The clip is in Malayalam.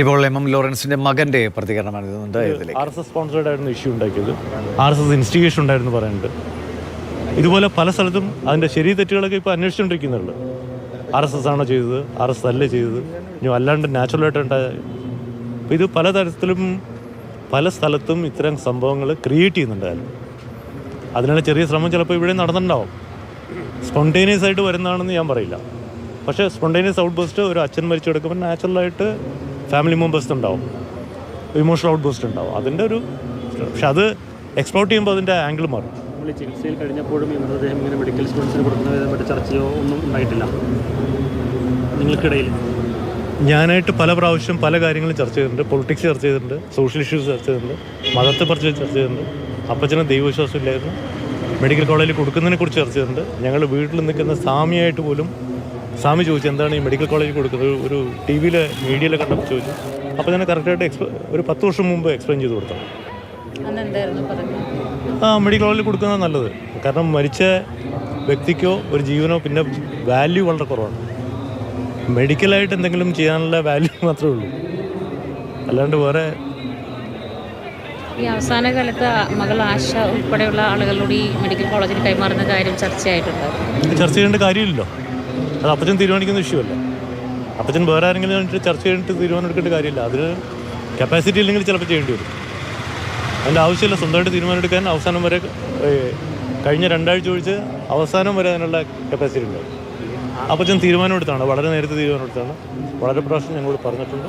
ഇപ്പോൾ എം എം ലോറൻസിന്റെ മകന്റെ പ്രതികരണമാണ് ആർ എസ് എസ് സ്പോൺസേഡ് ആയിരുന്നു ഇഷ്യൂ ഉണ്ടാക്കിയത്. ആർ എസ് എസ് ഇൻസ്റ്റിഗേഷൻ ഉണ്ടായിരുന്നു പറയുന്നുണ്ട്. ഇതുപോലെ പല സ്ഥലത്തും അതിന്റെ ശരി തെറ്റുകളൊക്കെ ഇപ്പോൾ അന്വേഷിച്ചുകൊണ്ടിരിക്കുന്നുണ്ട് ആർ എസ് എസ് ആണോ ചെയ്തത്? ആർ എസ് അല്ലേ ചെയ്തത്? ഇനി അല്ലാണ്ട് നാച്ചുറലായിട്ട് ഉണ്ടായ അപ്പോൾ ഇത് പലതരത്തിലും പല സ്ഥലത്തും ഇത്തരം സംഭവങ്ങൾ ക്രിയേറ്റ് ചെയ്യുന്നുണ്ടായിരുന്നു അതിനുള്ള ചെറിയ ശ്രമം ചിലപ്പോൾ ഇവിടെ നടന്നിട്ടുണ്ടാവും. സ്പോണ്ടേനിയസ് ആയിട്ട് വരുന്നതാണെന്ന് ഞാൻ പറയില്ല. പക്ഷേ സ്പോണ്ടേനിയസ് ഔട്ട് ബസ്റ്റ് ഒരു അച്ഛൻ മരിച്ചു കിടക്കുമ്പോൾ നാച്ചുറലായിട്ട് ഫാമിലി മെമ്പേഴ്സ് ഉണ്ടാവും. ഇമോഷണൽ ഔട്ട് ബൂസ്റ്റ് ഉണ്ടാവും. അതിന്റെ ഒരു പക്ഷെ അത് എക്സ്പ്ലോർ ചെയ്യുമ്പോൾ അതിന്റെ ആംഗിൾ മാറും. നമ്മൾ ചികിത്സയിൽ കഴിഞ്ഞപ്പോഴും ഈ മൃതദേഹം ഇങ്ങനെ മെഡിക്കൽ സ്റ്റുഡൻസിന് കൊടുക്കുന്ന വിധമായിട്ട് ചർച്ചയോ ഒന്നും ഉണ്ടായിട്ടില്ല. നിങ്ങൾക്കിടയിൽ. ഞാനായിട്ട് പല പ്രാവശ്യം പല കാര്യങ്ങളും ചർച്ച ചെയ്തിട്ടുണ്ട്. പൊളിറ്റിക്സ് ചർച്ച ചെയ്തിട്ടുണ്ട്. സോഷ്യൽ ഇഷ്യൂസ് ചർച്ച ചെയ്തിട്ടുണ്ട്. മതത്തെ പറിച്ച് ചർച്ച ചെയ്തിട്ടുണ്ട്. അപ്പച്ചന് ദൈവവിശ്വാസം ഇല്ലായിരുന്നു. മെഡിക്കൽ കോളേജിൽ കൊടുക്കുന്നതിനെ കുറിച്ച് ചർച്ച ചെയ്തിട്ടുണ്ട്. ഞങ്ങൾ വീട്ടിൽ നിൽക്കുന്ന സ്വാമിയായിട്ട് പോലും സ്വാമി ചോദിച്ചു എന്താണ് ഈ മെഡിക്കൽ കോളേജിൽ കൊടുക്കുന്നത്? ഒരു ടി വിയിൽ മീഡിയയിൽ കണ്ടപ്പോൾ ചോദിച്ചു അപ്പോൾ ഞാൻ കറക്റ്റായിട്ട് എക്സ്പ്ലെ ഒരു പത്ത് വർഷം മുമ്പ് എക്സ്പ്ലെയിൻ ചെയ്ത് കൊടുത്തു. ആ മെഡിക്കൽ കോളേജിൽ കൊടുക്കുന്നത് നല്ലത്. കാരണം മരിച്ച വ്യക്തിക്കോ ഒരു ജീവനോ പിന്നെ വാല്യൂ വളരെ കുറവാണ്. മെഡിക്കലായിട്ട് എന്തെങ്കിലും ചെയ്യാനുള്ള വാല്യൂ മാത്രമേ ഉള്ളൂ. അല്ലാണ്ട് വേറെ ഈ അവസാന കാലത്ത് മകൾ ആശ ഉൾപ്പെടെയുള്ള ആളുകളോട് ഈ മെഡിക്കൽ കോളേജിൽ കൈമാറുന്ന കാര്യം ചർച്ചയായിട്ടുണ്ട്? ചർച്ച ചെയ്യേണ്ട കാര്യമില്ലല്ലോ. അത് അപ്പച്ചൻ തീരുമാനിക്കുന്ന വിഷയമല്ല. അപ്പച്ചൻ വേറെ ആരെങ്കിലും കണ്ടിട്ട് ചർച്ച ചെയ്തിട്ട് തീരുമാനം എടുക്കേണ്ട കാര്യമില്ല. അതിന് കപ്പാസിറ്റി ഇല്ലെങ്കിൽ ചിലപ്പോൾ ചെയ്യേണ്ടി വരും. അതിന്റെ ആവശ്യമില്ല. സ്വന്തമായിട്ട് തീരുമാനം എടുക്കാൻ അവസാനം വരെ കഴിഞ്ഞ രണ്ടാഴ്ച ഒഴിച്ച് അവസാനം വരെ അതിനുള്ള കപ്പാസിറ്റി ഉണ്ടാവും. അപ്പച്ചൻ തീരുമാനം എടുത്താണ് വളരെ നേരത്തെ തീരുമാനം എടുത്താണ് വളരെ പ്രാവശ്യം ഞങ്ങളോട് പറഞ്ഞിട്ടുണ്ട്.